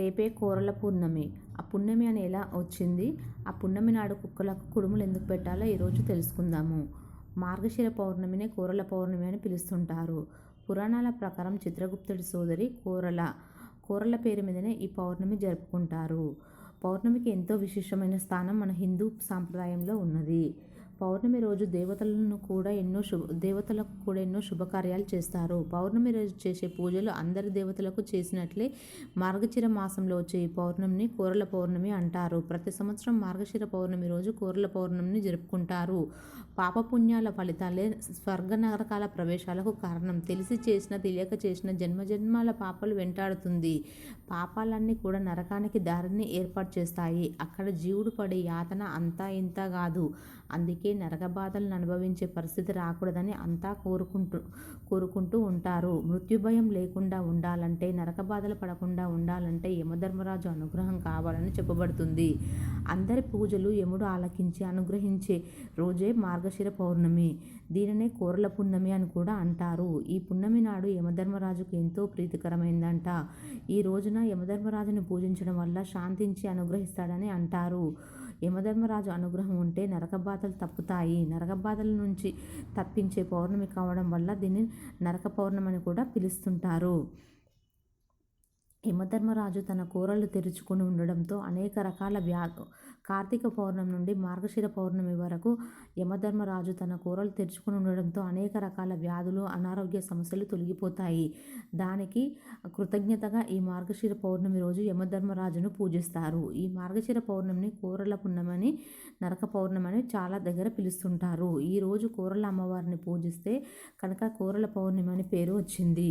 రేపే కూరల పున్నమి. ఆ పున్నమి అని ఎలా వచ్చింది? ఆ పున్నమి నాడు కుక్కలకు కుడుములు ఎందుకు పెట్టాలో ఈరోజు తెలుసుకుందాము. మార్గశిర పౌర్ణమినే కూరల పౌర్ణమి అని పిలుస్తుంటారు. పురాణాల ప్రకారం చిత్రగుప్తుడి సోదరి కూరల కూరల పేరు మీదనే ఈ పౌర్ణమి జరుపుకుంటారు. పౌర్ణమికి ఎంతో విశేషమైన స్థానం మన హిందూ సాంప్రదాయంలో ఉన్నది. పౌర్ణమి రోజు దేవతలను కూడా ఎన్నో శుభ దేవతలకు కూడా ఎన్నో శుభకార్యాలు చేస్తారు. పౌర్ణమి రోజు చేసే పూజలు అందరి దేవతలకు చేసినట్లే మార్గశిర మాసంలో వచ్చే ఈ పౌర్ణమిని కూరల పౌర్ణమి అంటారు. ప్రతి సంవత్సరం మార్గశిర పౌర్ణమి రోజు కూరల పౌర్ణమిని జరుపుకుంటారు. పాపపుణ్యాల ఫలితాలే స్వర్గ నరకాల ప్రవేశాలకు కారణం. తెలిసి చేసిన తెలియక చేసిన జన్మజన్మాల పాపాలు వెంటాడుతుంది. పాపాలన్నీ కూడా నరకానికి దారిని ఏర్పాటు చేస్తాయి. అక్కడ జీవుడు పడే యాతన అంతా ఇంత కాదు. అందుకే అందరికీ నరక బాధలను అనుభవించే పరిస్థితి రాకూడదని అంతా కోరుకుంటూ కోరుకుంటూ ఉంటారు. మృత్యుభయం లేకుండా ఉండాలంటే నరక బాధలు పడకుండా ఉండాలంటే యమధర్మరాజు అనుగ్రహం కావాలని చెప్పబడుతుంది. అందరి పూజలు యముడు ఆలకించి అనుగ్రహించే రోజే మార్గశిర పౌర్ణమి. దీనినే కోరల పున్నమి అని కూడా అంటారు. ఈ పున్నమి నాడు యమధర్మరాజుకు ఎంతో ప్రీతికరమైందంట. ఈ రోజున యమధర్మరాజుని పూజించడం వల్ల శాంతించి అనుగ్రహిస్తాడని అంటారు. యమధర్మరాజు అనుగ్రహం ఉంటే నరకబాధలు తప్పుతాయి. నరకబాధల నుంచి తప్పించే పౌర్ణమి కావడం వల్ల దీన్ని నరక పౌర్ణమి అని కూడా పిలుస్తుంటారు. యమధర్మరాజు తన కూరలు తెరుచుకుని ఉండడంతో అనేక రకాల వ్యా కార్తీక పౌర్ణమి నుండి మార్గశిర పౌర్ణమి వరకు యమధర్మరాజు తన కూరలు తెరుచుకుని ఉండడంతో అనేక రకాల వ్యాధులు అనారోగ్య సమస్యలు తొలగిపోతాయి. దానికి కృతజ్ఞతగా ఈ మార్గశిర పౌర్ణమి రోజు యమధర్మరాజును పూజిస్తారు. ఈ మార్గశిర పౌర్ణమిని కూరల పుణ్యమని నరక పౌర్ణమని చాలా దగ్గర పిలుస్తుంటారు. ఈరోజు కూరల అమ్మవారిని పూజిస్తే కనుక కూరల పౌర్ణమి అని పేరు వచ్చింది.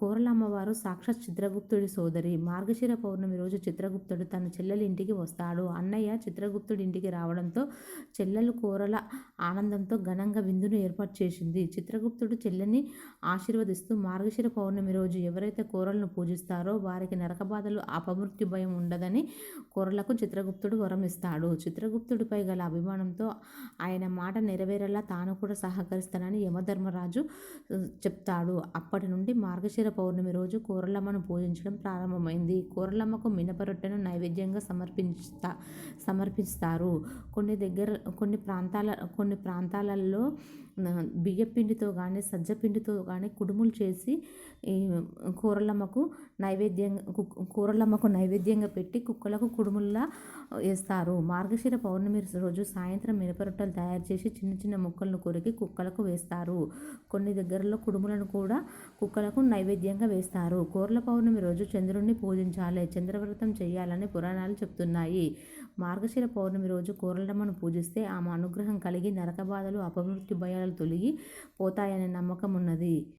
కోరల అమ్మవారు సాక్షాత్ చిత్రగుప్తుడి సోదరి. మార్గశిర పౌర్ణమి రోజు చిత్రగుప్తుడు తన చెల్లెలి ఇంటికి వస్తాడు. అన్నయ్య చిత్రగుప్తుడి ఇంటికి రావడంతో చెల్లెలు కోరల ఆనందంతో ఘనంగా విందును ఏర్పాటు చేసింది. చిత్రగుప్తుడు చెల్లెని ఆశీర్వదిస్తూ మార్గశిర పౌర్ణమి రోజు ఎవరైతే కోరలను పూజిస్తారో వారికి నరకబాధలు అపమృత్యు భయం ఉండదని కోరలకు చిత్రగుప్తుడు వరం ఇస్తాడు చిత్రగుప్తుడిపై గల అభిమానంతో ఆయన మాట నెరవేరేలా తాను కూడా సహకరిస్తానని యమధర్మరాజు చెప్తాడు. అప్పటి నుండి మార్గశిర పౌర్ణమి రోజు కూరలమ్మను పూజించడం ప్రారంభమైంది. కూరలమ్మకు మినపరొట్టెను నైవేద్యంగా సమర్పిస్తా సమర్పిస్తారు. కొన్ని దగ్గర కొన్ని ప్రాంతాల కొన్ని ప్రాంతాలలో బియ్యపిండితో కానీ సజ్జపిండితో కానీ కుడుములు చేసి ఈ కూరలమ్మకు నైవేద్యంగా కూరలమ్మకు నైవేద్యంగా పెట్టి కుక్కలకు కుడుముల్లా వేస్తారు. మార్గశిర పౌర్ణమి రోజు సాయంత్రం మినపరొట్టలు తయారు చేసి చిన్న చిన్న ముక్కలను కొరికి కుక్కలకు వేస్తారు. కొన్ని దగ్గరలో కుడుములను కూడా కుక్కలకు నైవేద్యంగా వేస్తారు. కూరల పౌర్ణమి రోజు చంద్రుణ్ణి పూజించాలి. చంద్రవ్రతం చేయాలని పురాణాలు చెప్తున్నాయి. మార్గశిర పౌర్ణమి రోజు కూరలమ్మను పూజిస్తే ఆమె అనుగ్రహం కలిగి నరక బాధలు అపమృత్యు భయాలు తొలగి పోతాయనే నమ్మకం ఉన్నది